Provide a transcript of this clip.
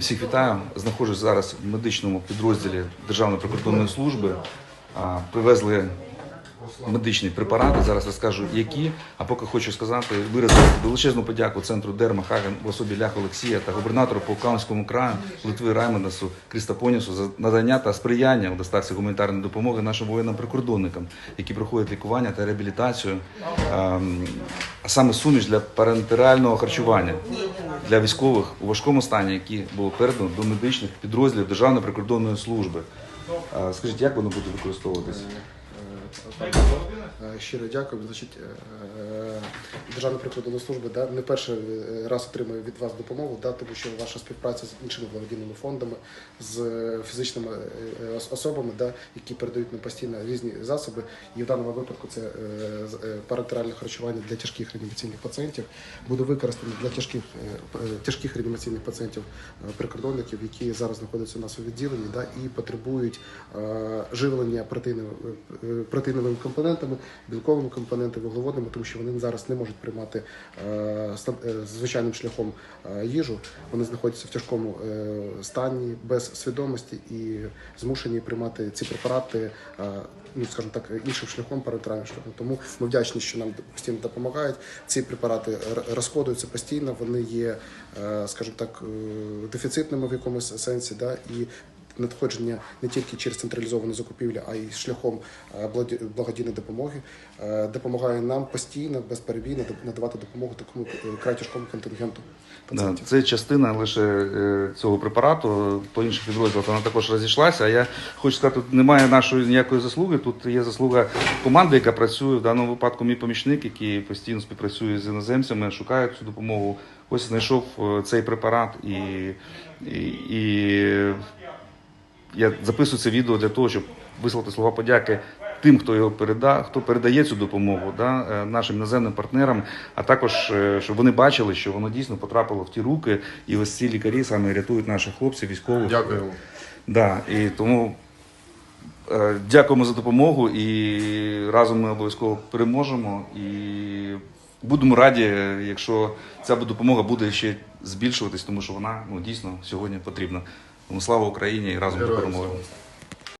Всіх вітаю. Знаходжусь зараз в медичному підрозділі Державної прикордонної служби. Привезли медичні препарати. Зараз розкажу, які. А поки хочу сказати, виразити величезну подяку центру Дерма Хаген в особі Ляха Олексія та губернатору Полканському краю Литви Раймонесу Крістапонісу за надання та сприяння у доставці гуманітарної допомоги нашим воїнам-прикордонникам, які проходять лікування та реабілітацію, ем, а саме суміш для парентерального харчування для військових у важкому стані, які було передано до медичних підрозділів Державної прикордонної служби. Скажіть, як воно буде використовуватися? Е, Щиро дякую. Значить, е, Державна прикордонна служба да, не перший е, раз отримує від вас допомогу, да, тому що ваша співпраця з іншими благодійними фондами, з фізичними е, особами, да, які передають нам постійно різні засоби. І в даному випадку це е, з- е, харчування для тяжких реанімаційних пацієнтів буде використано для тяжких, е, е, тяжких реанімаційних пацієнтів е, прикордонників, які зараз знаходяться у нас у відділенні да, і потребують е, живлення е, протеїновими компонентами, білковими компонентами, вуглеводними, тому що вони зараз не можуть приймати е, е, звичайним шляхом е, їжу. Вони знаходяться в тяжкому стані без свідомості і змушені приймати ці препарати. Ну, скажімо так, іншим шляхом, парентеральним шляхом. Тому ми вдячні, що нам постійно допомагають. Ці препарати розходуються постійно, вони є, скажімо так, дефіцитними в якомусь сенсі, да, і надходження не тільки через централізовану закупівлю, а й шляхом е, благодійної допомоги е, допомагає нам постійно, безперебійно надавати допомогу такому е, край тяжкому контингенту Да, це частина лише е, цього препарату. По інших підрозділах вона також розійшлася. А я хочу сказати, тут немає нашої ніякої заслуги. Тут є заслуга команди, яка працює в даному випадку. Мій помічник, який постійно співпрацює з іноземцями, шукає цю допомогу. Ось знайшов е, цей препарат і, і, і я записую це відео для того, щоб висловити слова подяки тим, хто його переда, хто передає цю допомогу, да, е, нашим іноземним партнерам, а також е, щоб вони бачили, що воно дійсно потрапило в ті руки, і ось ці лікарі саме рятують наших хлопців, військових. Дякую. Да, і тому е, дякуємо за допомогу і разом ми обов'язково переможемо. І будемо раді, якщо ця допомога буде ще збільшуватись, тому що вона ну, дійсно сьогодні потрібна. Тому слава Україні і разом до перемоги.